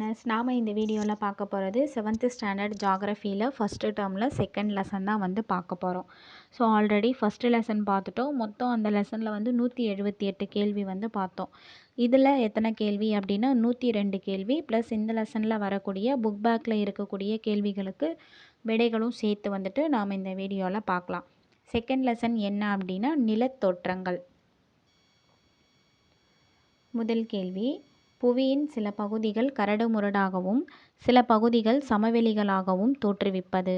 Next நாம் இந்த வீடியோவில் பார்க்க போகிறது செவன்த்து ஸ்டாண்டர்ட் ஜாகிரஃபியில் ஃபஸ்ட்டு டேர்மில் செகண்ட் லெசன் தான் வந்து பார்க்க போகிறோம் ஸோ ஆல்ரெடி ஃபஸ்ட்டு லெசன் பார்த்துட்டோம். மொத்தம் அந்த லெசனில் வந்து நூற்றி எழுபத்தி எட்டு கேள்வி வந்து பார்த்தோம். இதில் எத்தனை கேள்வி அப்படின்னா நூற்றி ரெண்டு கேள்வி. ப்ளஸ் இந்த லெசனில் வரக்கூடிய புக் பேக்கில் இருக்கக்கூடிய கேள்விகளுக்கு விடைகளும் சேர்த்து வந்துட்டு நாம் இந்த வீடியோவில் பார்க்கலாம். செகண்ட் லெசன் என்ன அப்படின்னா நிலத்தோற்றங்கள். முதல் கேள்வி. புவியின் சில பகுதிகள் கரடுமுரடாகவும் சில பகுதிகள் சமவெளிகளாகவும் தோற்றுவிப்பது.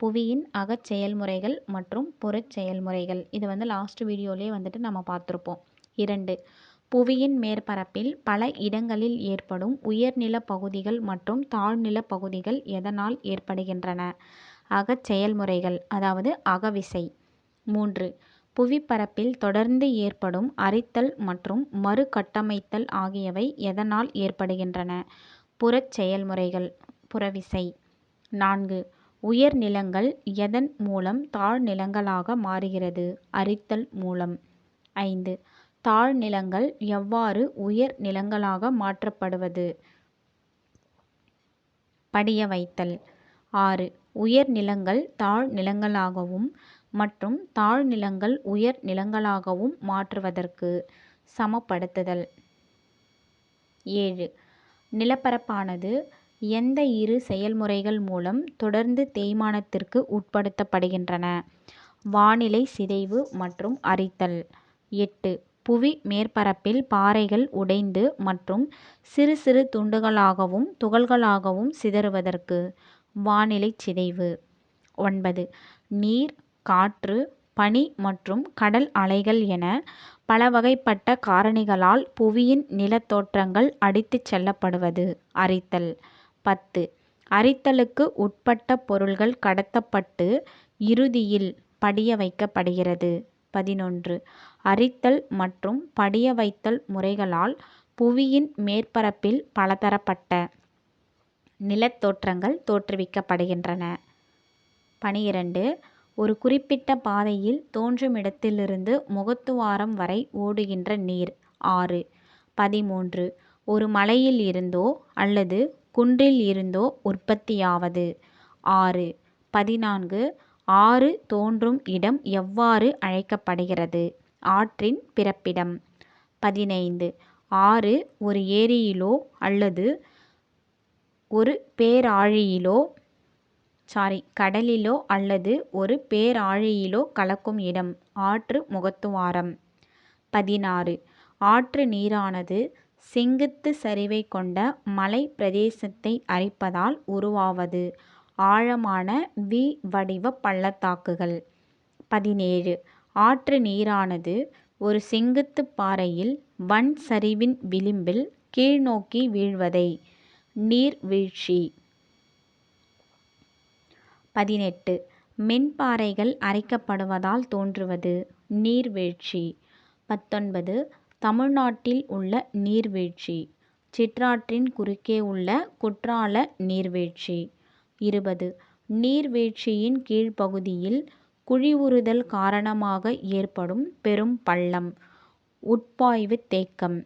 புவியின் அகச் செயல்முறைகள் மற்றும் புறச் செயல்முறைகள். இது வந்து லாஸ்ட் வீடியோலேயே வந்துட்டு நம்ம பார்த்துருப்போம். இரண்டு புவியின் மேற்பரப்பில் பல இடங்களில் ஏற்படும் உயர்நில பகுதிகள் மற்றும் தாழ்நில பகுதிகள் எதனால் ஏற்படுகின்றன? அகச் செயல்முறைகள் அதாவது அகவிசை. மூன்று புவிப்பரப்பில் தொடர்ந்து ஏற்படும் அரித்தல் மற்றும் மறுகட்டமைத்தல் ஆகியவை எதனால் ஏற்படுகின்றன? புறச் செயல்முறைகள். புறவிசை. நான்கு. உயர் நிலங்கள் எதன் மூலம் தாழ்நிலங்களாக மாறுகிறது? அரித்தல் மூலம். ஐந்து. தாழ்நிலங்கள் எவ்வாறு உயர் நிலங்களாக மாற்றப்படுவது? படிய வைத்தல். ஆறு. உயர் நிலங்கள் தாழ் நிலங்களாகவும் மற்றும் தாழ்நிலங்கள் உயர் நிலங்களாகவும் மாற்றுவதற்கு சமப்படுத்துதல். ஏழு. நிலப்பரப்பானது எந்த இரு செயல்முறைகள் மூலம் தொடர்ந்து தேய்மானத்திற்கு உட்படுத்தப்படுகின்றன? வானிலை சிதைவு மற்றும் அரித்தல். எட்டு. புவி மேற்பரப்பில் பாறைகள் உடைந்து மற்றும் சிறு சிறு துண்டுகளாகவும் துகள்களாகவும் சிதறுவதற்கு வானிலை சிதைவு. ஒன்பது. நீர் காற்று பனி மற்றும் கடல் அலைகள் என பலவகைப்பட்ட காரணிகளால் புவியின் நிலத்தோற்றங்கள் அடித்துச் செல்லப்படுவது. அரித்தல் பத்து. அரித்தலுக்கு உட்பட்ட பொருள்கள் கடத்தப்பட்டு இறுதியில் படிய வைக்கப்படுகிறது. பதினொன்று. அரித்தல் மற்றும் படிய வைத்தல் முறைகளால் புவியின் மேற்பரப்பில் பலதரப்பட்ட நிலத்தோற்றங்கள் தோற்றுவிக்கப்படுகின்றன. பனிரெண்டு. ஒரு குறிப்பிட்ட பாதையில் தோன்றுமிடத்திலிருந்து முகத்துவாரம் வரை ஓடுகின்ற நீர். ஆறு. பதிமூன்று. ஒரு மலையில் இருந்தோ அல்லது குன்றில் இருந்தோ உற்பத்தியாவது. ஆறு. பதினான்கு. ஆறு தோன்றும் இடம் எவ்வாறு அழைக்கப்படுகிறது? ஆற்றின் பிறப்பிடம். பதினைந்து. ஆறு ஒரு ஏரியிலோ அல்லது ஒரு பேராழியிலோ சாரி கடலிலோ அல்லது ஒரு பேராழியிலோ கலக்கும் இடம் ஆற்று முகத்துவாரம். பதினாறு. ஆற்று நீரானது செங்குத்து சரிவை கொண்ட மலை பிரதேசத்தை அரிப்பதால் உருவாவது. ஆழமான வி வடிவ பள்ளத்தாக்குகள். பதினேழு. ஆற்று நீரானது ஒரு செங்குத்து பாறையில் வன் சரிவின் விளிம்பில் கீழ்நோக்கி வீழ்வதை. நீர்வீழ்ச்சி. பதினெட்டு. மென்பாறைகள் அரைக்கப்படுவதால் தோன்றுவது நீர்வீழ்ச்சி. பத்தொன்பது. தமிழ்நாட்டில் உள்ள நீர்வீழ்ச்சி. சிற்றாற்றின் குறுக்கே உள்ள குற்றால நீர்வீழ்ச்சி. இருபது. நீர்வீழ்ச்சியின் கீழ்ப்பகுதியில் குழிவுறுதல் காரணமாக ஏற்படும் பெரும் பள்ளம். உட்பாய்வு தேக்கம்.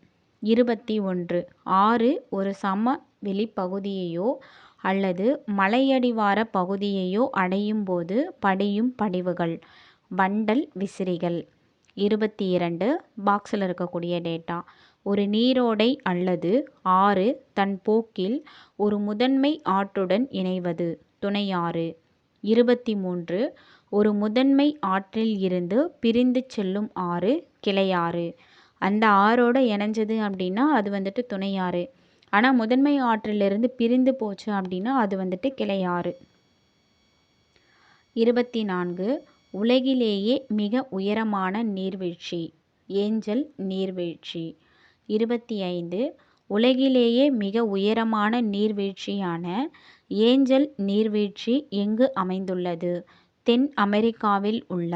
இருபத்தி ஒன்று. ஆறு. ஒரு சமவெளி பகுதியையோ அல்லது மலையடிவார பகுதியையோ அடையும் போது படியும் படிவுகள். வண்டல் விசிறிகள். இருபத்தி இரண்டு பாக்ஸில் இருக்கக்கூடிய டேட்டா ஒரு நீரோடை அல்லது ஆறு தன் போக்கில் ஒரு முதன்மை ஆற்றுடன் இணைவது. துணையாறு இருபத்தி மூன்று ஒரு முதன்மை ஆற்றில் இருந்து பிரிந்து செல்லும் ஆறு கிளையாறு அந்த ஆறோடு இணைஞ்சது அப்படின்னா அது வந்துட்டு துணையாறு ஆனால் முதன்மை ஆற்றிலிருந்து பிரிந்து போச்சு அப்படின்னா அது வந்துட்டு கிளையாறு இருபத்தி நான்கு உலகிலேயே மிக உயரமான நீர்வீழ்ச்சி ஏஞ்சல் நீர்வீழ்ச்சி. இருபத்தி ஐந்து உலகிலேயே மிக உயரமான நீர்வீழ்ச்சியான ஏஞ்சல் நீர்வீழ்ச்சி எங்கு அமைந்துள்ளது? தென் அமெரிக்காவில் உள்ள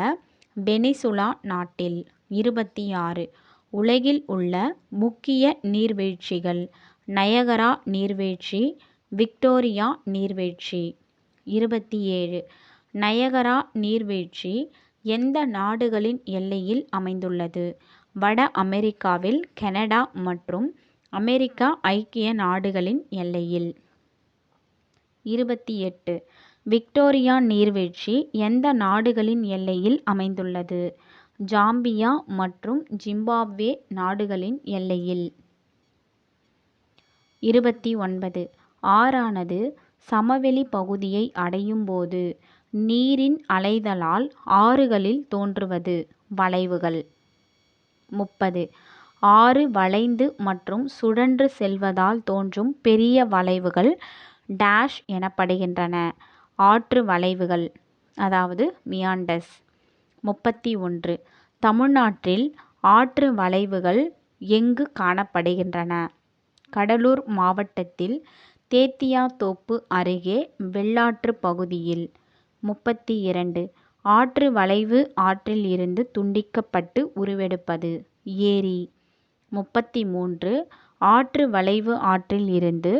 வெனிசுலா நாட்டில். இருபத்தி ஆறு உலகில் உள்ள முக்கிய நீர்வீழ்ச்சிகள் நயகரா நீர்வீழ்ச்சி விக்டோரியா நீர்வீழ்ச்சி. இருபத்தி ஏழு நயகரா நீர்வீழ்ச்சி எந்த நாடுகளின் எல்லையில் அமைந்துள்ளது? வட அமெரிக்காவில் கனடா மற்றும் அமெரிக்கா ஐக்கிய நாடுகளின் எல்லையில். இருபத்தி எட்டு விக்டோரியா நீர்வீழ்ச்சி எந்த நாடுகளின் எல்லையில் அமைந்துள்ளது? ஜாம்பியா மற்றும் ஜிம்பாப்வே நாடுகளின் எல்லையில். இருபத்தி ஒன்பது. ஆறானது சமவெளி பகுதியை அடையும் போது நீரின் அலைதலால் ஆறுகளில் தோன்றுவது. வளைவுகள். முப்பது. ஆறு வளைந்து மற்றும் சுழன்று செல்வதால் தோன்றும் பெரிய வளைவுகள் டேஷ் எனப்படுகின்றன. ஆற்று வளைவுகள் அதாவது மியாண்டஸ். முப்பத்தி ஒன்று. தமிழ்நாட்டில் ஆற்று வளைவுகள் எங்கு காணப்படுகின்றன? கடலூர் மாவட்டத்தில் தேத்தியாத்தோப்பு அருகே வெள்ளாற்று பகுதியில் முப்பத்தி இரண்டு ஆற்று வளைவு ஆற்றில் இருந்து துண்டிக்கப்பட்டு உருவெடுப்பது. ஏரி முப்பத்தி மூன்று ஆற்று வளைவு ஆற்றில் இருந்து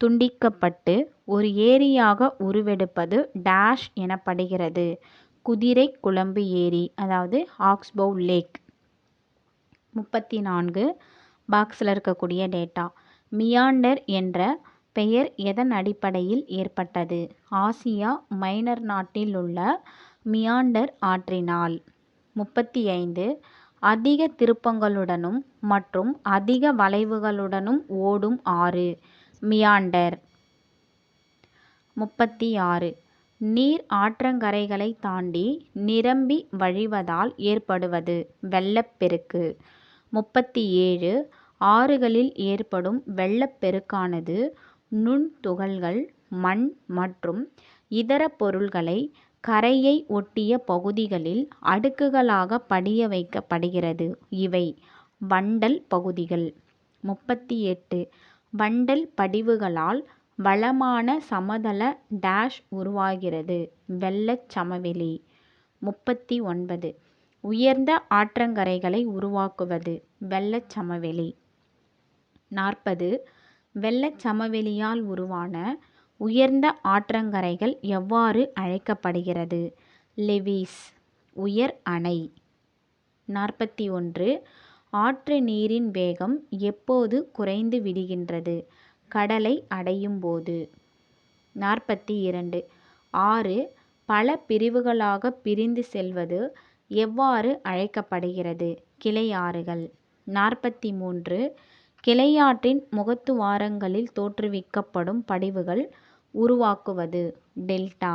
துண்டிக்கப்பட்டு ஒரு ஏரியாக உருவெடுப்பது டேஷ் எனப்படுகிறது. குதிரை குழம்பு ஏரி அதாவது ஆக்ஸ்போவ் லேக். முப்பத்தி நான்கு பாக்ஸில் இருக்கக்கூடிய டேட்டா. மியாண்டர் என்ற பெயர் எதன் அடிப்படையில் ஏற்பட்டது? ஆசியா மைனர் நாட்டில் உள்ள மியாண்டர் ஆற்றினால். முப்பத்தி ஐந்து அதிக திருப்பங்களுடனும் மற்றும் அதிக வளைவுகளுடனும் ஓடும் ஆறு. மியாண்டர். முப்பத்தி ஆறு நீர் ஆற்றங்கரைகளை தாண்டி நிரம்பி வழிவதால் ஏற்படுவது வெள்ளப்பெருக்கு. முப்பத்தி ஏழு ஆறுகளில் ஏற்படும் வெள்ளப்பெருக்கானது நுண்துகள்கள் மண் மற்றும் இதர பொருள்களை கரையை ஒட்டிய பகுதிகளில் அடுக்குகளாக படிய வைக்கப்படுகிறது. இவை வண்டல் பகுதிகள். முப்பத்தி எட்டு வண்டல் படிவுகளால் வளமான சமதள டேஷ் உருவாகிறது. வெள்ளச் சமவெளி. முப்பத்தி ஒன்பது. உயர்ந்த ஆற்றங்கரைகளை உருவாக்குவது. வெள்ளச் சமவெளி. நாற்பது. வெள்ளச் சமவெளியால் உருவான உயர்ந்த ஆற்றங்கரைகள் எவ்வாறு அழைக்கப்படுகிறது? லெவீஸ் உயர் அணை. நாற்பத்தி ஒன்று. ஆற்று நீரின் வேகம் எப்போது குறைந்து விடுகின்றது? கடலை அடையும் போது. நாற்பத்தி இரண்டு. ஆறு. பல பிரிவுகளாக பிரிந்து செல்வது எவ்வாறு அழைக்கப்படுகிறது? கிளை ஆறுகள் நாற்பத்தி மூன்று. கிளையாற்றின் முகத்துவாரங்களில் தோற்றுவிக்கப்படும் படிவுகள் உருவாக்குவது. டெல்டா.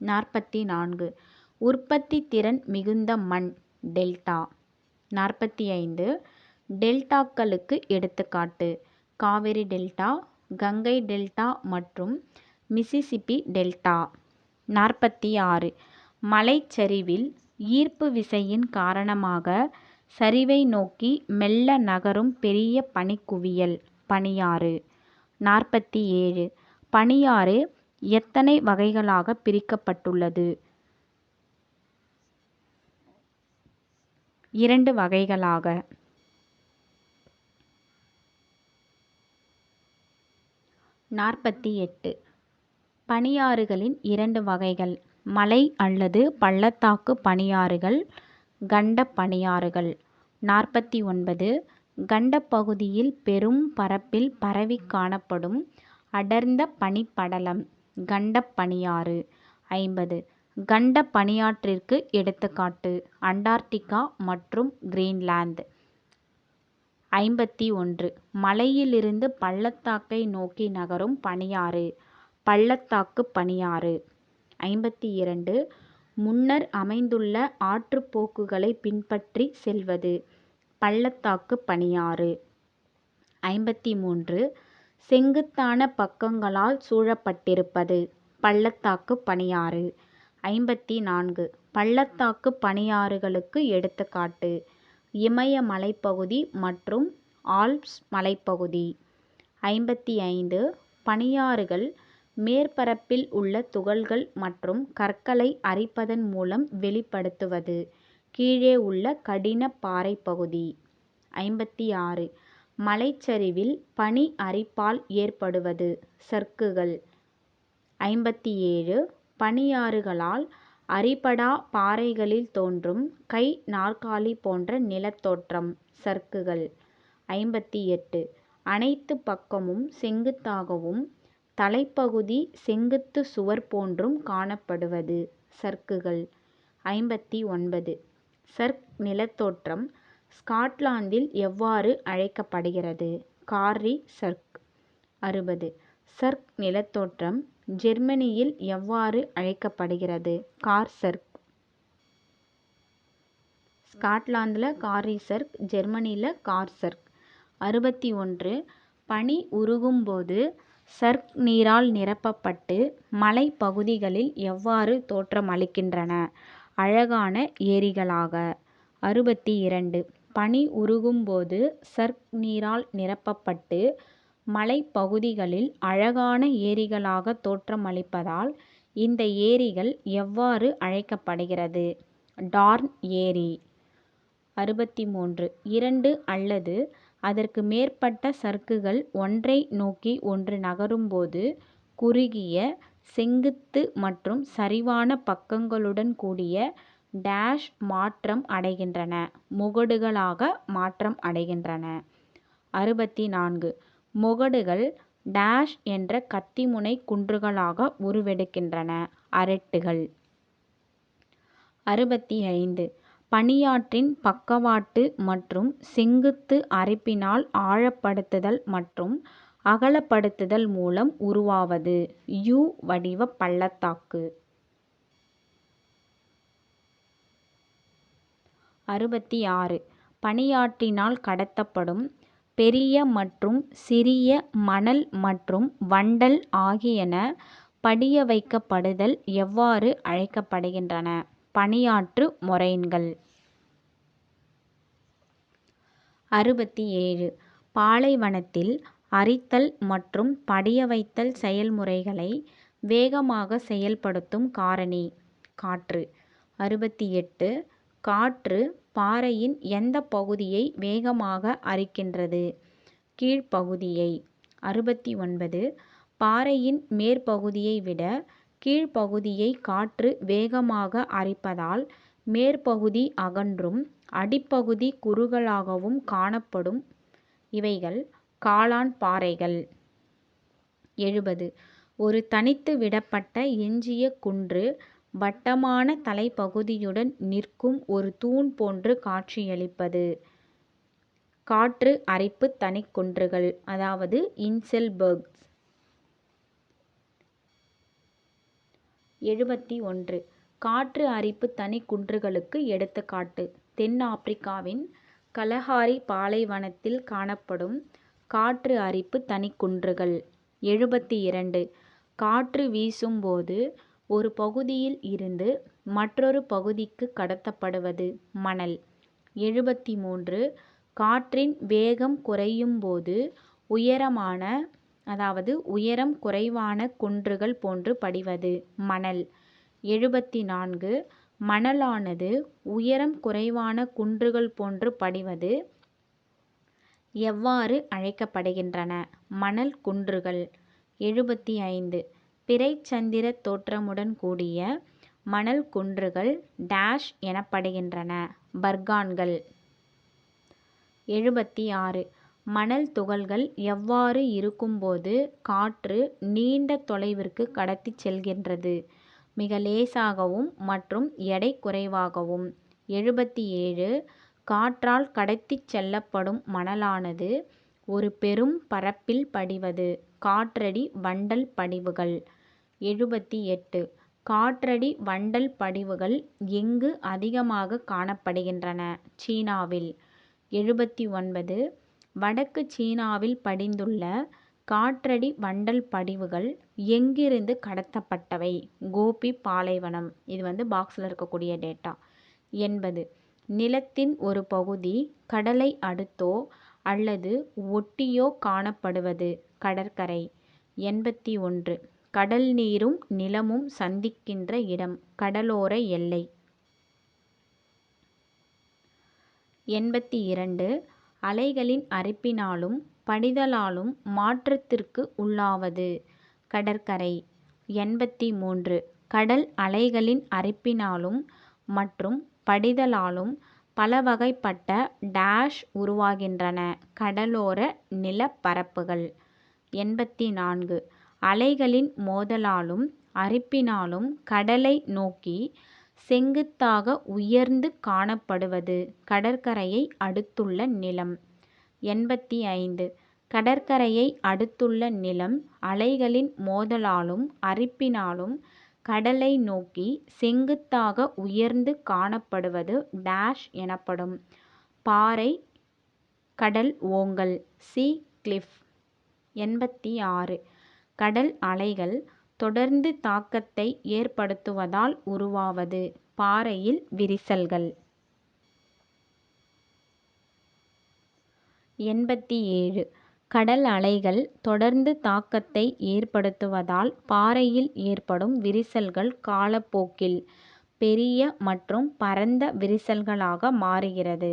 நாற்பத்தி நான்கு உற்பத்தி திறன் மிகுந்த மண். டெல்டா. நாற்பத்தி ஐந்து டெல்டாக்களுக்கு எடுத்துக்காட்டு. காவிரி டெல்டா கங்கை டெல்டா மற்றும் மிசிசிப்பி டெல்டா. நாற்பத்தி ஆறு மலைச்சரிவில் ஈர்ப்பு விசையின் காரணமாக சரிவை நோக்கி மெல்ல நகரும் பெரிய பனிக்குவியல். பனியாறு. நாற்பத்தி ஏழு பனியாறு எத்தனை வகைகளாக பிரிக்கப்பட்டுள்ளது? இரண்டு வகைகளாக. நாற்பத்தி எட்டு பனியாறுகளின் இரண்டு வகைகள். மலை அல்லது பள்ளத்தாக்கு பனியாறுகள் கண்டப் பனியாறுகள். நாற்பத்தி ஒன்பது கண்டப் பகுதியில் பெரும் பரப்பில் பரவிக் காணப்படும் அடர்ந்த பனிப்படலம் கண்டப் பனியாறு ஐம்பது கண்டப் பனியாற்றிற்கு எடுத்துக்காட்டு அண்டார்டிகா மற்றும் கிரீன்லாந்து. ஐம்பத்தி ஒன்று மலையிலிருந்து பள்ளத்தாக்கை நோக்கி நகரும் பனியாறு பள்ளத்தாக்கு பனியாறு. ஐம்பத்தி இரண்டு முன்னர் அமைந்துள்ள ஆற்றுப்போக்குகளை பின்பற்றி செல்வது பள்ளத்தாக்கு பனியாறு ஐம்பத்தி மூன்று செங்குத்தான பக்கங்களால் சூழப்பட்டிருப்பது பள்ளத்தாக்கு பனியாறு ஐம்பத்தி நான்கு பள்ளத்தாக்கு பனியாறுகளுக்கு எடுத்துக்காட்டு. இமய மலைப்பகுதி மற்றும் ஆல்ப்ஸ் மலைப்பகுதி. ஐம்பத்தி ஐந்து பனியாறுகள் மேற்பரப்பில் உள்ள துகள்கள் மற்றும் கற்களை அரிப்பதன் மூலம் வெளிப்படுத்துவது. கீழே உள்ள கடின பாறைப்பகுதி ஐம்பத்தி ஆறு மலைச்சரிவில் பனி அரிப்பால் ஏற்படுவது. சர்க்குகள். ஐம்பத்தி ஏழு பனியாறுகளால் அரிபடா பாறைகளில் தோன்றும் கை நாற்காலி போன்ற நிலத்தோற்றம் சர்க்குகள். ஐம்பத்தி எட்டு அனைத்து பக்கமும் செங்குத்தாகவும் தலைப்பகுதி செங்குத்து சுவர் போன்றும் காணப்படுவது. சர்க்குகள். ஐம்பத்தி ஒன்பது. சர்க் நிலத்தோற்றம் ஸ்காட்லாந்தில் எவ்வாறு அழைக்கப்படுகிறது? கார்ரி சர்க் அறுபது. சர்க் நிலத்தோற்றம் ஜெர்மனியில் எவ்வாறு அழைக்கப்படுகிறது? கார் சர்க். ஸ்காட்லாந்தில் கார்ரி சர்க் ஜெர்மனியில் கார் சர்க். அறுபத்தி ஒன்று. பனி உருகும்போது சர்க் நீரால் நிரப்பப்பட்டு மலைப்பகுதிகளில் எவ்வாறு தோற்றமளிக்கின்றன? அழகான ஏரிகளாக. அறுபத்தி இரண்டு பனி உருகும்போது சர்க் நீரால் நிரப்பப்பட்டு மலைப்பகுதிகளில் அழகான ஏரிகளாக தோற்றமளிப்பதால் இந்த ஏரிகள் எவ்வாறு அழைக்கப்படுகிறது? டார்ன் ஏரி. அறுபத்தி மூன்று இரண்டு அல்லது அதற்கு மேற்பட்ட சர்க்குகள் ஒன்றை நோக்கி ஒன்று நகரும்போது குறுகிய செங்குத்து மற்றும் சரிவான பக்கங்களுடன் கூடிய டேஷ் மாற்றம் அடைகின்றன. முகடுகளாக மாற்றம் அடைகின்றன. அறுபத்தி நான்கு முகடுகள் டேஷ் என்ற கத்திமுனை குன்றுகளாக உருவெடுக்கின்றன. அரட்டுகள். அறுபத்தி ஐந்து பனியாற்றின் பக்கவாட்டு மற்றும் செங்குத்து அரிப்பினால் ஆழப்படுத்துதல் மற்றும் அகலப்படுத்துதல் மூலம் உருவாவது. யூ வடிவ பள்ளத்தாக்கு. அறுபத்தி ஆறு பனியாற்றினால் கடத்தப்படும் பெரிய மற்றும் சிறிய மணல் மற்றும் வண்டல் ஆகியன படிய வைக்கப்படுதல் எவ்வாறு அழைக்கப்படுகின்றன? பனியாற்று மொரைன்கள் அறுபத்தி ஏழு பாலைவனத்தில் அரித்தல் மற்றும் படிய வைத்தல் செயல்முறைகளை வேகமாக செயல்படுத்தும் காரணி. காற்று. அறுபத்தி எட்டு காற்று பாறையின் எந்த பகுதியை வேகமாக அரிக்கின்றது? கீழ்ப்பகுதியை. அறுபத்தி ஒன்பது பாறையின் மேற்பகுதியை விட கீழ்ப்பகுதியை காற்று வேகமாக அரிப்பதால் மேற்பகுதி அகன்றும் அடிப்பகுதி குறுகலாகவும் காணப்படும். இவைகள் காளான் பாறைகள். எழுபது. ஒரு தனித்து விடப்பட்ட எஞ்சிய குன்று வட்டமான தலைப்பகுதியுடன் நிற்கும் ஒரு தூண் போன்று காட்சியளிப்பது. காற்று அரிப்பு தனிக்குன்றுகள் அதாவது இன்செல்பர்க்ஸ். எழுபத்தி ஒன்று. காற்று அரிப்பு தனிக்குன்றுகளுக்கு எடுத்துக்காட்டு. தென் ஆப்பிரிக்காவின் கலஹாரி பாலைவனத்தில் காணப்படும் காற்று அரிப்பு தனிக்குன்றுகள். எழுபத்தி இரண்டு காற்று வீசும்போது ஒரு பகுதியில் இருந்து மற்றொரு பகுதிக்கு கடத்தப்படுவது மணல். எழுபத்தி மூன்று காற்றின் வேகம் குறையும் போது உயரமான அதாவது உயரம் குறைவான குன்றுகள் போன்று படிவது மணல். எழுபத்தி நான்கு மணலானது உயரம் குறைவான குன்றுகள் போன்று படிவது எவ்வாறு அழைக்கப்படுகின்றன? மணல் குன்றுகள். எழுபத்தி ஐந்து பிறைச்சந்திர தோற்றமுடன் கூடிய மணல் குன்றுகள் டேஷ் எனப்படுகின்றன. பர்கான்கள். எழுபத்தி ஆறு மணல் துகள்கள் எவ்வாறு இருக்கும்போது காற்று நீண்ட தொலைவிற்கு கடத்திச் செல்கின்றது? மிக லேசாகவும் மற்றும் எடை குறைவாகவும். எழுபத்தி ஏழு காற்றால் கடத்திச் செல்லப்படும் மணலானது ஒரு பெரும் பரப்பில் படிவது. காற்றடி வண்டல் படிவுகள். எழுபத்தி எட்டு காற்றடி வண்டல் படிவுகள் எங்கு அதிகமாக காணப்படுகின்றன? சீனாவில். எழுபத்தி ஒன்பது வடக்கு சீனாவில் படிந்துள்ள காற்றடி வண்டல் படிவுகள் எங்கிருந்து கடத்தப்பட்டவை? கோபி பாலைவனம். இது வந்து பாக்ஸில் இருக்கக்கூடிய டேட்டா எண்பது. நிலத்தின் ஒரு பகுதி கடலை அடுத்தோ அல்லது ஒட்டியோ காணப்படுவது கடற்கரை. எண்பத்தி ஒன்று. கடல் நீரும் நிலமும் சந்திக்கின்ற இடம் கடலோர எல்லை. எண்பத்தி இரண்டு. அலைகளின் அரிப்பினாலும் படிதலாலும் மாற்றத்திற்கு உள்ளாவது கடற்கரை. எண்பத்தி மூன்று. கடல் அலைகளின் அரிப்பினாலும் மற்றும் படிதலாலும் பல வகைப்பட்ட டேஷ் உருவாகின்றன. கடலோர நிலப்பரப்புகள். எண்பத்தி நான்கு அலைகளின் மோதலாலும் அரிப்பினாலும் கடலை நோக்கி செங்குத்தாக உயர்ந்து காணப்படுவது கடற்கரையை அடுத்துள்ள நிலம். எண்பத்தி ஐந்து கடற்கரையை அடுத்துள்ள நிலம் அலைகளின் மோதலாலும் அரிப்பினாலும் கடலை நோக்கி செங்குத்தாக உயர்ந்து காணப்படுவது டேஷ் எனப்படும். பாறை கடல் ஓங்கல் சி கிளிஃப். எண்பத்தி ஆறு. கடல் அலைகள் தொடர்ந்து தாக்கத்தை ஏற்படுத்துவதால் உருவாவது பாறையில் விரிசல்கள். எண்பத்தி ஏழு. கடல் அலைகள் தொடர்ந்து தாக்கத்தை ஏற்படுத்துவதால் பாறையில் ஏற்படும் விரிசல்கள் காலப்போக்கில் பெரிய மற்றும் பரந்த விரிசல்களாக மாறுகிறது.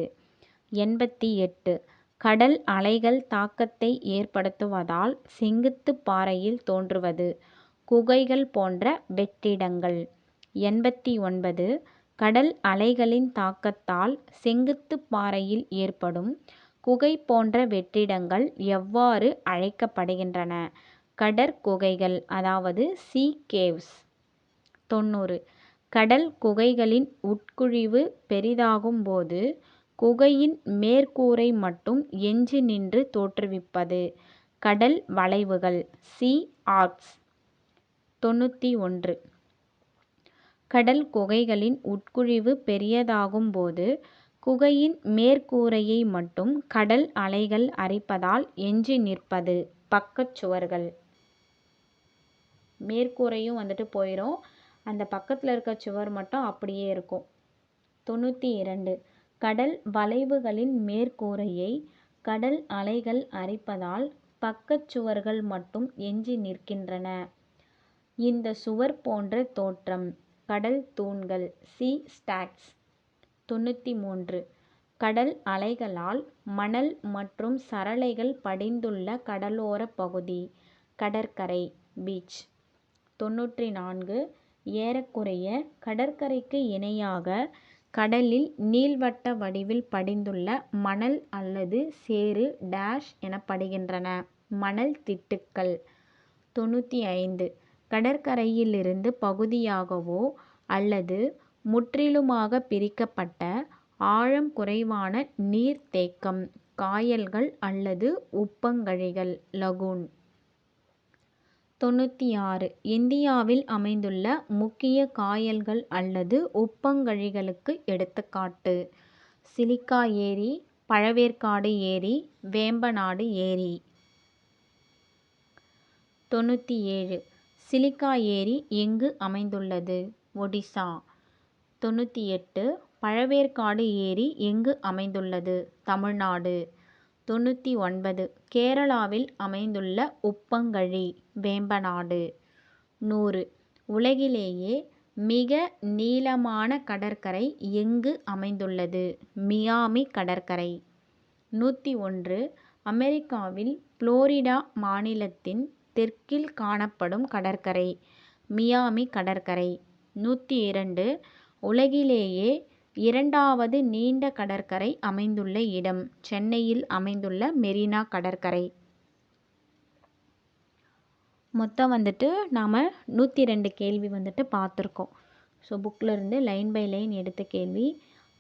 எண்பத்தி எட்டு. கடல் அலைகள் தாக்கத்தை ஏற்படுத்துவதால் செங்குத்து பாறையில் தோன்றுவது குகைகள் போன்ற வெற்றிடங்கள். எண்பத்தி ஒன்பது. கடல் அலைகளின் தாக்கத்தால் செங்குத்து பாறையில் ஏற்படும் குகை போன்ற வெற்றிடங்கள் எவ்வாறு அழைக்கப்படுகின்றன? கடற்குகைகள் அதாவது சீ கேவ்ஸ் தொண்ணூறு. கடல் குகைகளின் உட்குழிவு பெரிதாகும் போது குகையின் மேற்கூரை மட்டும் எஞ்சி நின்று தோற்றுவிப்பது. கடல் வளைவுகள் சி ஆர்க்ஸ் தொண்ணூற்றி ஒன்று கடல் குகைகளின் உட்குழிவு பெரியதாகும் போது குகையின் மேற்கூரையை மட்டும் கடல் அலைகள் அரிப்பதால் எஞ்சி நிற்பது. பக்கச் சுவர்கள். மேற்கூரையும் வந்துட்டு போயிடும் அந்த பக்கத்தில் இருக்க சுவர் மட்டும் அப்படியே இருக்கும். தொண்ணூற்றி இரண்டு. கடல் வளைவுகளின் மேற்கூரையை கடல் அலைகள் அரிப்பதால் பக்கச் சுவர்கள் மட்டும் எஞ்சி நிற்கின்றன. இந்த சுவர் போன்ற தோற்றம். கடல் தூண்கள். சி. ஸ்டாக்ஸ். தொண்ணூற்றி மூன்று கடல் அலைகளால் மணல் மற்றும் சரளைகள் படிந்துள்ள கடலோர பகுதி. கடற்கரை பீச் தொண்ணூற்றி நான்கு ஏறக்குறைய கடற்கரைக்கு இணையாக கடலில் நீள்வட்ட வடிவில் படிந்துள்ள மணல் அல்லது சேறு டேஷ் எனப்படுகின்றன. மணல் திட்டுக்கள். தொண்ணூற்றி ஐந்து. கடற்கரையிலிருந்து பகுதியாகவோ அல்லது முற்றிலுமாக பிரிக்கப்பட்ட ஆழம் குறைவான நீர்த்தேக்கம் காயல்கள் அல்லது உப்பங்கழிகள். லகூன். தொண்ணூற்றி ஆறு இந்தியாவில் அமைந்துள்ள முக்கிய காயல்கள் அல்லது உப்பங்கழிகளுக்கு எடுத்துக்காட்டு. சிலிக்கா ஏரி பழவேற்காடு ஏரி வேம்பநாடு ஏரி. தொண்ணூற்றி ஏழு சிலிக்கா ஏரி எங்கு அமைந்துள்ளது? ஒடிசா. தொண்ணூற்றி எட்டு பழவேற்காடு ஏரி எங்கு அமைந்துள்ளது? தமிழ்நாடு. தொண்ணூற்றி ஒன்பது கேரளாவில் அமைந்துள்ள உப்பங்கழி வேம்பநாடு. நூறு உலகிலேயே மிக நீளமான கடற்கரை எங்கு அமைந்துள்ளது? மியாமி கடற்கரை. நூற்றி ஒன்று அமெரிக்காவில் புளோரிடா மாநிலத்தின் தெற்கில் காணப்படும் கடற்கரை மியாமி கடற்கரை. நூற்றி இரண்டு உலகிலேயே இரண்டாவது நீண்ட கடற்கரை அமைந்துள்ள இடம் சென்னையில் அமைந்துள்ள மெரினா கடற்கரை. மொத்தம் வந்துட்டு நாம் நூற்றி ரெண்டு கேள்வி வந்துட்டு பார்த்துருக்கோம். ஸோ புக்கில் இருந்து லைன் பை லைன் எடுத்த கேள்வி.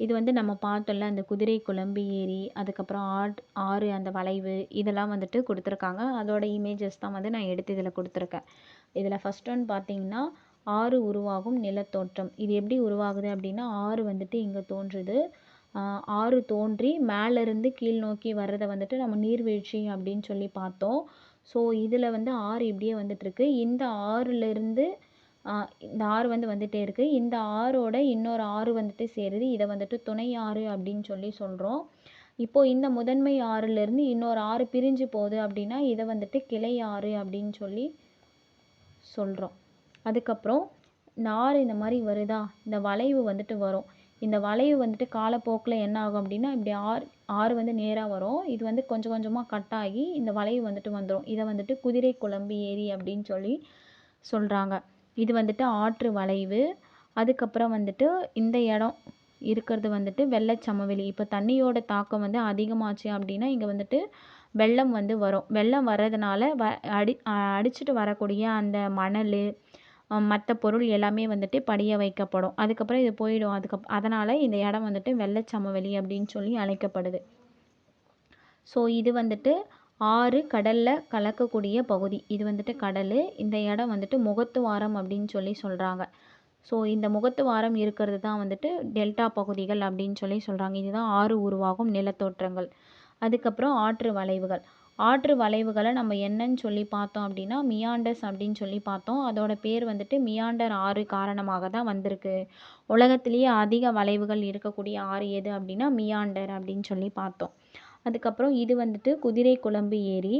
இது வந்து நம்ம பார்த்தோம்ல அந்த குதிரை குழம்பு ஏரி அதுக்கப்புறம் ஆட் ஆறு அந்த வளைவு இதெல்லாம் வந்துட்டு கொடுத்துருக்காங்க. அதோட இமேஜஸ் தான் வந்து நான் எடுத்து இதில் கொடுத்துருக்கேன். இதில் ஃபஸ்ட் ஒன் பார்த்தீங்கன்னா ஆறு உருவாகும் நிலத்தோற்றம். இது எப்படி உருவாகுது அப்படின்னா ஆறு வந்துட்டு இங்கே தோன்றுது. ஆறு தோன்றி மேலேருந்து கீழ் நோக்கி வர்றதை வந்துட்டு நம்ம நீர்வீழ்ச்சி அப்படின்னு சொல்லி பார்த்தோம். ஸோ இதில் வந்து ஆறு இப்படியே வந்துட்டுருக்கு. இந்த ஆறுலேருந்து இந்த ஆறு வந்து வந்துகிட்டே இருக்குது இந்த ஆறோட இன்னொரு ஆறு வந்துட்டு சேருது. இதை வந்துட்டு துணை ஆறு அப்படின்னு சொல்லி சொல்கிறோம் இப்போது இந்த முதன்மை ஆறுலேருந்து இன்னொரு ஆறு பிரிஞ்சு போகுது அப்படின்னா இதை வந்துட்டு கிளை ஆறு அப்படின்னு சொல்லி சொல்கிறோம் அதுக்கப்புறம் இந்த ஆறு இந்த மாதிரி வருதா? இந்த வளைவு வந்துட்டு வரும். இந்த வளைவு வந்துட்டு காலப்போக்கில் என்ன ஆகும் அப்படின்னா இப்படி ஆறு ஆறு வந்து நேராக வரும். இது வந்து கொஞ்சம் கொஞ்சமாக கட் ஆகி இந்த வளைவு வந்துட்டு வந்துடும் இதை வந்துட்டு குதிரை குழம்பு ஏரி அப்படின்னு சொல்லி சொல்கிறாங்க இது வந்துட்டு ஆற்று வளைவு. அதுக்கப்புறம் வந்துட்டு இந்த இடம் இருக்கிறது வந்துட்டு வெள்ளச் சமவெளி. இப்போ தண்ணியோட தாக்கம் வந்து அதிகமாச்சு அப்படின்னா இங்கே வந்துட்டு வெள்ளம் வந்து வரும். வெள்ளம் வர்றதுனால வ அடி அடிச்சுட்டு வரக்கூடிய அந்த மணல் மற்ற பொருள் எல்லாமே வந்துட்டு படிய வைக்கப்படும். அதுக்கப்புறம் இது போயிடும். அதுக்கப் அதனால் இந்த இடம் வந்துட்டு வெள்ளச் சமவெளி அப்படின்னு சொல்லி அழைக்கப்படுது. ஸோ இது வந்துட்டு ஆறு கடலில் கலக்கக்கூடிய பகுதி. இது வந்துட்டு கடல். இந்த இடம் வந்துட்டு முகத்துவாரம் அப்படின்னு சொல்லி சொல்கிறாங்க ஸோ இந்த முகத்துவாரம் இருக்கிறது தான் வந்துட்டு டெல்டா பகுதிகள் அப்படின்னு சொல்லி சொல்கிறாங்க இதுதான் ஆறு உருவாகும் நிலத்தோற்றங்கள். அதுக்கப்புறம் ஆற்று வளைவுகள். ஆற்று வளைவுகளை நம்ம என்னன்னு சொல்லி பார்த்தோம் அப்படின்னா மியாண்டர்ஸ் அப்படின்னு சொல்லி பார்த்தோம். அதோட பேர் வந்துட்டு மியாண்டர் ஆறு காரணமாக தான் வந்திருக்கு. உலகத்திலேயே அதிக வளைவுகள் இருக்கக்கூடிய ஆறு எது அப்படின்னா மியாண்டர் அப்படின்னு சொல்லி பார்த்தோம். அதுக்கப்புறம் இது வந்துட்டு குதிரை குழம்பு ஏரி.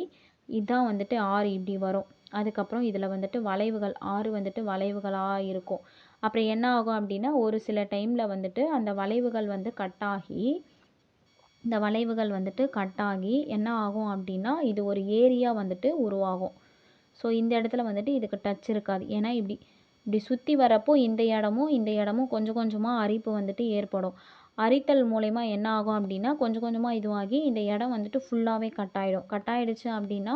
இதுதான் வந்துட்டு ஆறு இப்படி வரும். அதுக்கப்புறம் இதில் வந்துட்டு வளைவுகள் ஆறு வந்துட்டு வளைவுகளாக இருக்கும். அப்புறம் என்ன ஆகும் அப்படின்னா ஒரு சில டைமில் வந்துட்டு அந்த வளைவுகள் வந்து கட் ஆகி இந்த வளைவுகள் வந்துட்டு கட் ஆகி என்ன ஆகும் அப்படின்னா இது ஒரு ஏரியா வந்துட்டு உருவாகும். ஸோ இந்த இடத்துல வந்துட்டு இதுக்கு டச் இருக்காது. ஏன்னா இப்படி இப்படி சுற்றி வரப்போ இந்த இடமும் இந்த இடமும் கொஞ்சம் கொஞ்சமாக அரிப்பு வந்துட்டு ஏற்படும். அரித்தல் மூலயமா என்ன ஆகும் அப்படின்னா கொஞ்சம் கொஞ்சமாக இதுவாகி இந்த இடம் வந்துட்டு ஃபுல்லாகவே கட் ஆகிடும் கட் ஆகிடுச்சு அப்படின்னா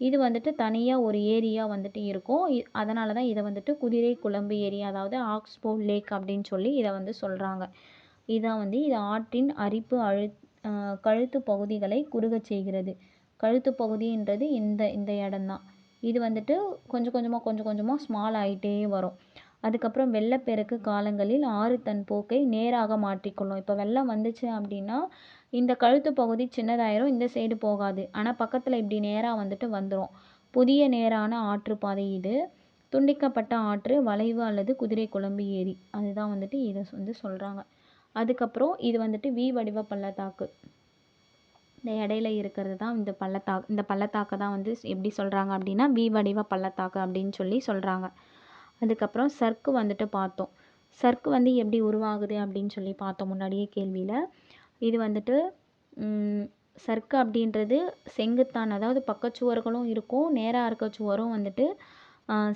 இது வந்துட்டு தனியாக ஒரு ஏரியா வந்துட்டு இருக்கும். அதனால தான் இதை வந்துட்டு குதிரை குழம்பு ஏரியா அதாவது ஆக்ஸ்போ லேக் அப்படின்னு சொல்லி இதை வந்து சொல்கிறாங்க இதான் வந்து இது ஆற்றின் அரிப்பு அழு கழுத்து பகுதிகளை குறுகச் செய்கிறது. கழுத்து பகுதின்றது இந்த இந்த இடம்தான். இது வந்துட்டு கொஞ்சம் கொஞ்சமாக கொஞ்சம் கொஞ்சமாக ஸ்மால் ஆகிட்டே வரும். அதுக்கப்புறம் வெள்ளப்பெருக்கு காலங்களில் ஆறு தன் போக்கை நேராக மாற்றிக்கொள்ளும். இப்போ வெள்ளம் வந்துச்சு அப்படின்னா இந்த கழுத்து பகுதி சின்னதாயிரும் இந்த சைடு போகாது. ஆனால் பக்கத்தில் இப்படி நேராக வந்துட்டு வந்துடும் புதிய நேரான ஆற்றுப்பாதை இது. துண்டிக்கப்பட்ட ஆற்று வளைவு அல்லது குதிரை குழம்பு ஏரி. அதுதான் வந்துட்டு இதை வந்து சொல்கிறாங்க அதுக்கப்புறம் இது வந்துட்டு வி வடிவ பள்ளத்தாக்கு. இந்த இடையில இருக்கிறது தான் இந்த பள்ளத்தாக்கு இந்த பள்ளத்தாக்கை தான் வந்து எப்படி சொல்கிறாங்க அப்படின்னா வி வடிவ பள்ளத்தாக்கு அப்படின்னு சொல்லி சொல்கிறாங்க அதுக்கப்புறம் சர்க்கு வந்துட்டு பார்த்தோம். சர்க்கு வந்து எப்படி உருவாகுது அப்படின்னு சொல்லி பார்த்தோம் முன்னாடியே கேள்வியில். இது வந்துட்டு சர்க்கு அப்படின்றது செங்குத்தான் அதாவது பக்கச்சுவர்களும் இருக்கும் நேராக இருக்க சுவரும் வந்துட்டு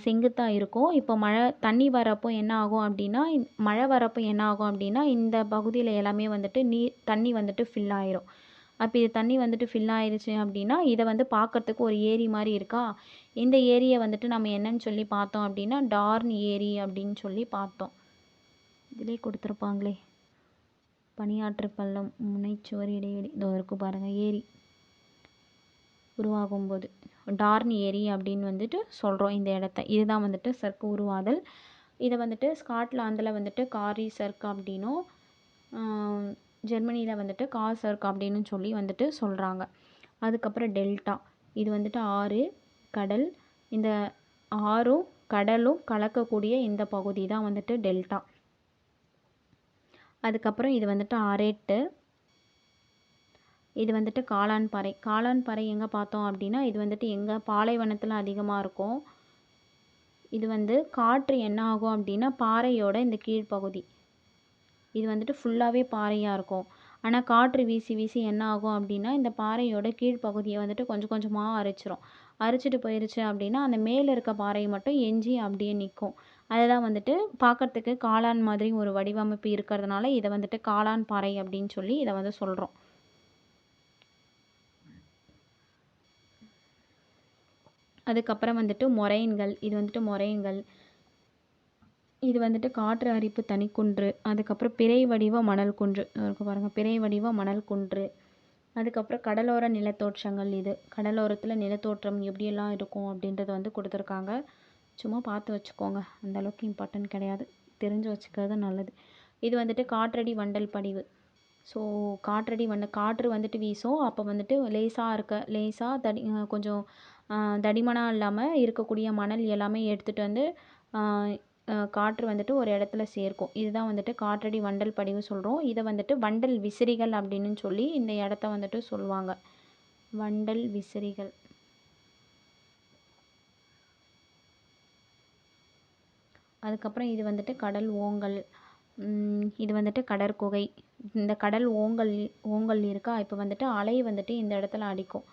செங்குத்தாக இருக்கும். இப்போ மழை தண்ணி வரப்போ என்ன ஆகும் அப்படின்னா மழை வரப்போ என்ன ஆகும் அப்படின்னா இந்த பகுதியில் எல்லாமே வந்துட்டு நீர் தண்ணி வந்துட்டு ஃபில் ஆயிரும். அப்போ இது தண்ணி வந்துட்டு ஃபில் ஆயிருச்சு அப்படின்னா இதை வந்து பார்க்கறதுக்கு ஒரு ஏரி மாதிரி இருக்கா? இந்த ஏரியை வந்துட்டு நம்ம என்னன்னு சொல்லி பார்த்தோம் அப்படின்னா டார்ன் ஏரி அப்படின்னு சொல்லி பார்த்தோம். இதிலே கொடுத்துருப்பாங்களே. பனியாற்று பள்ளம் முனைச்சுவர் இடைவெளி. இதோ இருக்கும் பாருங்கள் ஏரி உருவாகும் போது டார்ன் ஏரி அப்படின்னு வந்துட்டு சொல்கிறோம் இந்த இடத்த. இதுதான் வந்துட்டு சர்க்கு உருவாதல். இதை வந்துட்டு ஸ்காட்லாந்தில் வந்துட்டு காரி சர்க் அப்படின்னும் ஜெர்மனியில் வந்துட்டு கார் சர்க் அப்படின்னு சொல்லி வந்துட்டு சொல்கிறாங்க அதுக்கப்புறம் டெல்டா. இது வந்துட்டு ஆறு கடல். இந்த ஆறும் கடலும் கலக்கக்கூடிய இந்த பகுதி தான் வந்துட்டு டெல்டா. அதுக்கப்புறம் இது வந்துட்டு அரேட்டு இது வந்துட்டு காளான் பாறை. காளான் பாறை எங்கே பார்த்தோம் அப்படின்னா இது வந்துட்டு எங்கள் பாலைவனத்தில் அதிகமாக இருக்கும். இது வந்து காற்று என்ன ஆகும் அப்படின்னா பாறையோட இந்த கீழ்ப்பகுதி. இது வந்துட்டு ஃபுல்லாகவே பாறையாக இருக்கும். ஆனால் காற்று வீசி வீசி என்ன ஆகும் அப்படின்னா இந்த பாறையோட கீழ்ப்பகுதியை வந்துட்டு கொஞ்சம் கொஞ்சமாக அரிச்சிரும். அரிச்சிட்டு போயிருச்சு அப்படின்னா அந்த மேலே இருக்க பாறை மட்டும் எஞ்சி அப்படியே நிற்கும். அதுதான் வந்துட்டு பார்க்கறதுக்கு காளான் மாதிரி ஒரு வடிவமைப்பு இருக்கிறதுனால இதை வந்துட்டு காளான் பாறை அப்படின்னு சொல்லி இதை வந்து சொல்கிறோம் அதுக்கப்புறம் வந்துட்டு மொரைன்கள் இது வந்துட்டு மொரைன்கள் இது வந்துட்டு காற்று அரிப்பு தனிக்குன்று அதுக்கப்புறம் பிறை வடிவ மணல் குன்று இருக்கு பாருங்கள் பிறை வடிவ மணல் குன்று அதுக்கப்புறம் கடலோர நிலத்தோற்றங்கள் இது கடலோரத்தில் நிலத்தோற்றம் எப்படியெல்லாம் இருக்கும் அப்படின்றத வந்து கொடுத்துருக்காங்க. சும்மா பார்த்து வச்சுக்கோங்க அந்த அளவுக்கு இம்பார்ட்டன்ட் கிடையாது தெரிஞ்சு வச்சுக்கிறது நல்லது. இது வந்துட்டு காற்றடி வண்டல் படிவு. ஸோ காற்றடி வண்ட காற்று வந்துட்டு வீசும் அப்போ வந்துட்டு லேசாக இருக்க லேசாக தடி கொஞ்சம் தடிமனாக இல்லாமல் இருக்கக்கூடிய மணல் எல்லாமே எடுத்துகிட்டு வந்து காற்று வந்துட்டு ஒரு இடத்துல சேர்க்கும். இதுதான் வந்துட்டு காற்றடி வண்டல் படிவு சொல்கிறோம் இதை வந்துட்டு வண்டல் விசிறிகள் அப்படின்னு சொல்லி இந்த இடத்த வந்துட்டு சொல்லுவாங்க. வண்டல் விசிறிகள். அதுக்கப்புறம் இது வந்துட்டு கடல் ஓங்கல். இது வந்துட்டு கடற்குகை. இந்த கடல் ஓங்கல் ஓங்கல் இருக்கா? இப்போ வந்துட்டு அலை வந்துட்டு இந்த இடத்துல அடிக்கும்.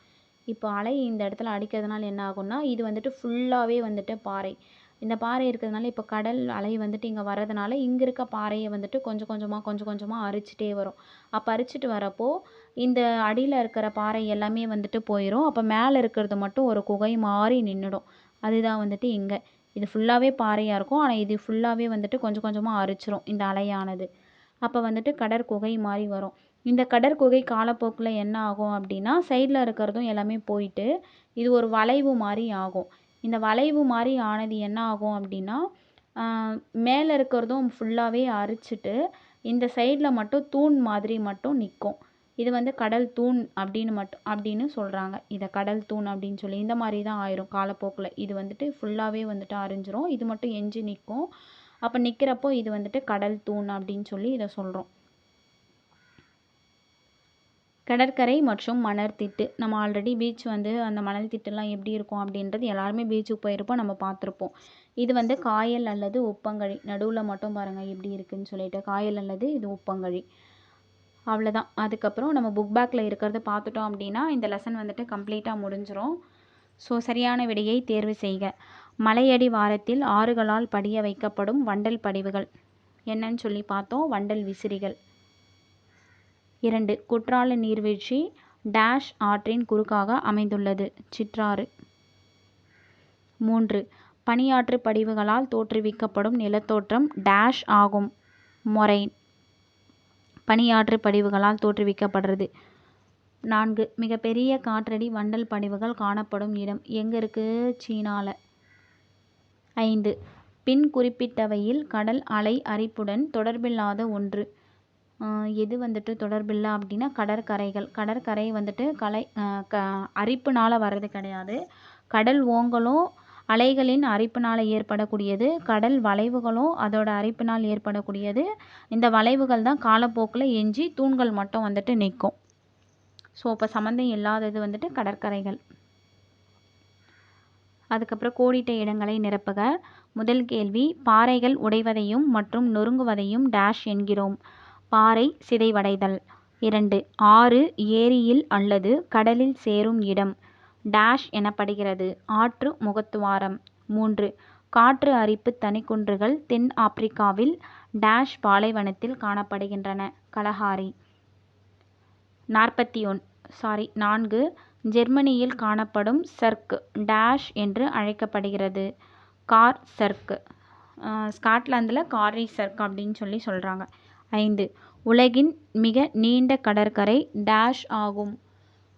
இப்போ அலை இந்த இடத்துல அடிக்கிறதுனால என்ன ஆகும்னா இது வந்துட்டு ஃபுல்லாகவே வந்துட்டு பாறை. இந்த பாறை இருக்கிறதுனால இப்போ கடல் அலை வந்துட்டு இங்கே வரதுனால இங்கே இருக்க பாறையை வந்துட்டு கொஞ்சம் கொஞ்சமாக கொஞ்சம் கொஞ்சமாக அரிச்சிட்டே வரும். அப்போ அரிச்சிட்டு வரப்போ இந்த அடியில் இருக்கிற பாறை எல்லாமே வந்துட்டு போயிடும் அப்போ மேலே இருக்கிறது மட்டும் ஒரு குகை மாதிரி நின்றுடும் அதுதான் வந்துட்டு இங்கே. இது ஃபுல்லாகவே பாறையாக இருக்கும். ஆனால் இது ஃபுல்லாகவே வந்துட்டு கொஞ்சம் கொஞ்சமாக அரிச்சிரும் இந்த அலையானது. அப்போ வந்துட்டு கடற்குகை மாதிரி வரும். இந்த கடற்குகை காலப்போக்கில் என்ன ஆகும் அப்படின்னா சைடில் இருக்கிறதும் எல்லாமே போயிட்டு இது ஒரு வளைவு மாதிரி ஆகும். இந்த வளைவு மாதிரி ஆனது என்ன ஆகும் அப்படின்னா மேலே இருக்கிறதும் ஃபுல்லாகவே அரிச்சிட்டு இந்த சைடில் மட்டும் தூண் மாதிரி மட்டும் நிற்கும் இது வந்து கடல் தூண் அப்படின்னு மட்டும் அப்படின்னு சொல்கிறாங்க இதை கடல் தூண் அப்படின்னு சொல்லி இந்த மாதிரி தான் ஆயிரும் காலப்போக்கில். இது வந்துட்டு ஃபுல்லாகவே வந்துட்டு அரிஞ்சிரும். இது மட்டும் எஞ்சி நிற்கும் அப்போ நிற்கிறப்போ இது வந்துட்டு கடல் தூண் அப்படின்னு சொல்லி இதை சொல்கிறோம் கடற்கரை மற்றும் மணர் திட்டு. நம்ம ஆல்ரெடி பீச் வந்து அந்த மணல் திட்டுலாம் எப்படி இருக்கும் அப்படின்றது எல்லாருமே பீச்சுக்கு போயிருப்போம் நம்ம பார்த்துருப்போம். இது வந்து காயல் அல்லது உப்பங்கழி. நடுவில் மட்டும் பாருங்கள் எப்படி இருக்குன்னு சொல்லிட்டு. காயல் அல்லது இது உப்பங்கழி. அவ்வளோதான் அதுக்கப்புறம் நம்ம புக் பேக்கில் இருக்கிறத பார்த்துட்டோம் அப்படின்னா இந்த லெசன் வந்துட்டு கம்ப்ளீட்டாக முடிஞ்சிடும் ஸோ சரியான விடையை தேர்வு செய்க. மலையடி வாரத்தில் ஆறுகளால் படிய வைக்கப்படும் வண்டல் படிவுகள். என்னன்னு சொல்லி பார்த்தோம். வண்டல் விசிறிகள். இரண்டு குற்றால நீர்வீழ்ச்சி டேஷ் ஆற்றின் குறுக்காக அமைந்துள்ளது. சிற்றாறு. மூன்று பனியாற்று படிவுகளால் தோற்றுவிக்கப்படும் நிலத்தோற்றம் டேஷ் ஆகும். மொரைன். பனியாற்று படிவுகளால் தோற்றுவிக்கப்படுறது. நான்கு மிகப்பெரிய காற்றடி வண்டல் படிவுகள் காணப்படும் இடம் எங்கே இருக்குது சீனாவில் ஐந்து பின் குறிப்பிட்டவையில் கடல் அலை அரிப்புடன் தொடர்பில்லாத ஒன்று. எது வந்துட்டு தொடர்பில்லை அப்படின்னா கடற்கரைகள். கடற்கரை வந்துட்டு கலை க அரிப்புனால் வர்றது கிடையாது. கடல் ஓங்கலும் அலைகளின் அரிப்பினால் ஏற்படக்கூடியது. கடல் வளைவுகளும் அதோட அரிப்பினால் ஏற்படக்கூடியது. இந்த வளைவுகள் தான் காலப்போக்கில் எஞ்சி தூண்கள் மட்டும் வந்துட்டு நிற்கும். ஸோ அப்போ சம்மந்தம் இல்லாதது வந்துட்டு கடற்கரைகள். அதுக்கப்புறம் கோடிட்ட இடங்களை நிரப்புக. முதல் கேள்வி பாறைகள் உடைவதையும் மற்றும் நொறுங்குவதையும் டேஷ் என்கிறோம். பாறை சிதைவடைதல். இரண்டு ஆறு ஏரியில் அல்லது கடலில் சேரும் இடம். டேஷ் எனப்படுகிறது. ஆற்று முகத்துவாரம். மூன்று காற்று அரிப்பு தனிக்குன்றுகள் தென் ஆப்பிரிக்காவில் டேஷ் பாலைவனத்தில் காணப்படுகின்றன. கலஹாரி. நாற்பத்தி ஒன் சாரி நான்கு ஜெர்மனியில் காணப்படும் சர்க் டேஷ் என்று அழைக்கப்படுகிறது. கார் சர்க். ஸ்காட்லாந்தில் காரி சர்க் அப்படின்னு சொல்லி சொல்கிறாங்க ஐந்து. உலகின் மிக நீண்ட கடற்கரை டேஷ் ஆகும்.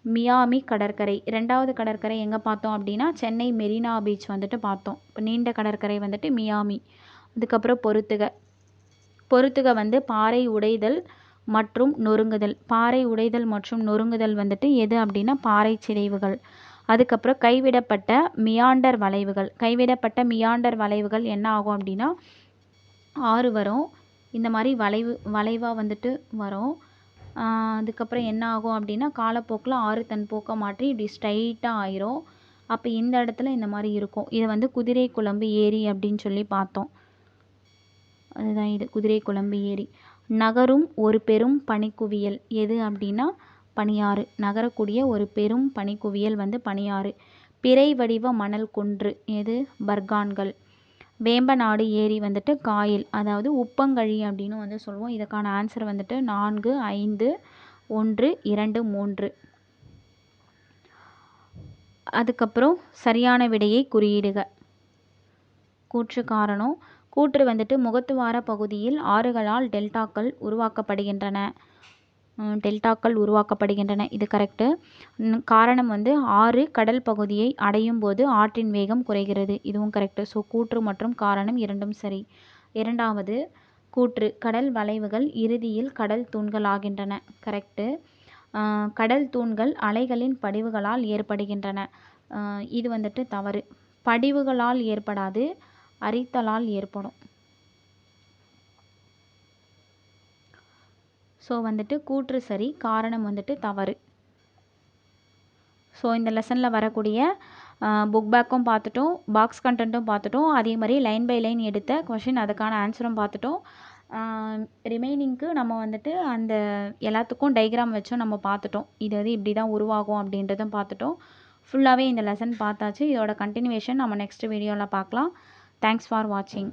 மியாமி கடற்கரை. ரெண்டாவது கடற்கரை எங்கே பார்த்தோம் அப்படின்னா சென்னை மெரினா பீச் வந்துட்டு பார்த்தோம். இப்போ நீண்ட கடற்கரை வந்துட்டு மியாமி. அதுக்கப்புறம் பொறுத்துக. பொறுத்துக வந்து பாறை உடைதல் மற்றும் நொறுங்குதல். பாறை உடைதல் மற்றும் நொறுங்குதல் வந்துட்டு எது அப்படின்னா பாறை சிதைவுகள். அதுக்கப்புறம் கைவிடப்பட்ட மியாண்டர் வளைவுகள். கைவிடப்பட்ட மியாண்டர் வளைவுகள் என்ன ஆகும் அப்படின்னா ஆறு வரும் இந்த மாதிரி வளைவு வளைவாக வந்துட்டு வரும். அதுக்கப்புறம் என்ன ஆகும் அப்படின்னா காலப்போக்கில் ஆறு தன் போக்கை மாற்றி இப்படி ஸ்ட்ரைட்டாக ஆயிரும். அப்போ இந்த இடத்துல இந்த மாதிரி இருக்கும். இதை வந்து குதிரை குழம்பு ஏரி அப்படின்னு சொல்லி பார்த்தோம். அதுதான் இது குதிரை குழம்பு ஏரி. நகரும் ஒரு பெரும் பனிக்குவியல். எது அப்படின்னா பனியாறு. நகரக்கூடிய ஒரு பெரும் பனிக்குவியல் வந்து பனியாறு. பிறை வடிவ மணல் குன்று. எது? பர்கான்கள். வேம்பநாடு ஏரி வந்துட்டு காயில் அதாவது உப்பங்கழி அப்படின்னு வந்து சொல்லுவோம். இதுக்கான ஆன்சர் வந்துட்டு நான்கு ஐந்து ஒன்று இரண்டு மூன்று. அதுக்கப்புறம் சரியான விடையை குறியிடுக. கூற்று காரணம் கூற்று வந்துட்டு முகத்துவார பகுதியில் ஆறுகளால் டெல்டாக்கள் உருவாக்கப்படுகின்றன. டெல்டாக்கள் உருவாக்கப்படுகின்றன. இது கரெக்டு காரணம் வந்து ஆறு கடல் பகுதியை அடையும் போது ஆற்றின் வேகம் குறைகிறது. இதுவும் கரெக்டு ஸோ கூற்று மற்றும் காரணம் இரண்டும் சரி. இரண்டாவது கூற்று கடல் வளைவுகள் இறுதியில் கடல் தூண்கள் ஆகின்றன. கரெக்டு கடல் தூண்கள் அலைகளின் படிவுகளால் ஏற்படுகின்றன. இது வந்துட்டு தவறு. படிவுகளால் ஏற்படாது அரித்தலால் ஏற்படும். ஸோ வந்துட்டு கூற்று சரி காரணம் வந்துட்டு தவறு. ஸோ இந்த லெசனில் வரக்கூடிய புக் பேக்கும் பார்த்துட்டோம் பாக்ஸ் கண்டென்ட்டும் பார்த்துட்டோம் அதே மாதிரி லைன் பை லைன் எடுத்த கொஷின் அதுக்கான ஆன்சரும் பார்த்துட்டோம். ரிமைனிங்க்கு நம்ம வந்துட்டு அந்த எல்லாத்துக்கும் டைக்ராம் வச்சும் நம்ம பார்த்துட்டோம். இது வந்து இப்படி தான் உருவாகும் அப்படின்றதும் பார்த்துட்டோம். ஃபுல்லாகவே இந்த லெசன் பார்த்தாச்சு. இதோட கண்டினியூவேஷன் நம்ம நெக்ஸ்ட் வீடியோவில் பார்க்கலாம். தேங்க்ஸ் ஃபார் வாட்சிங்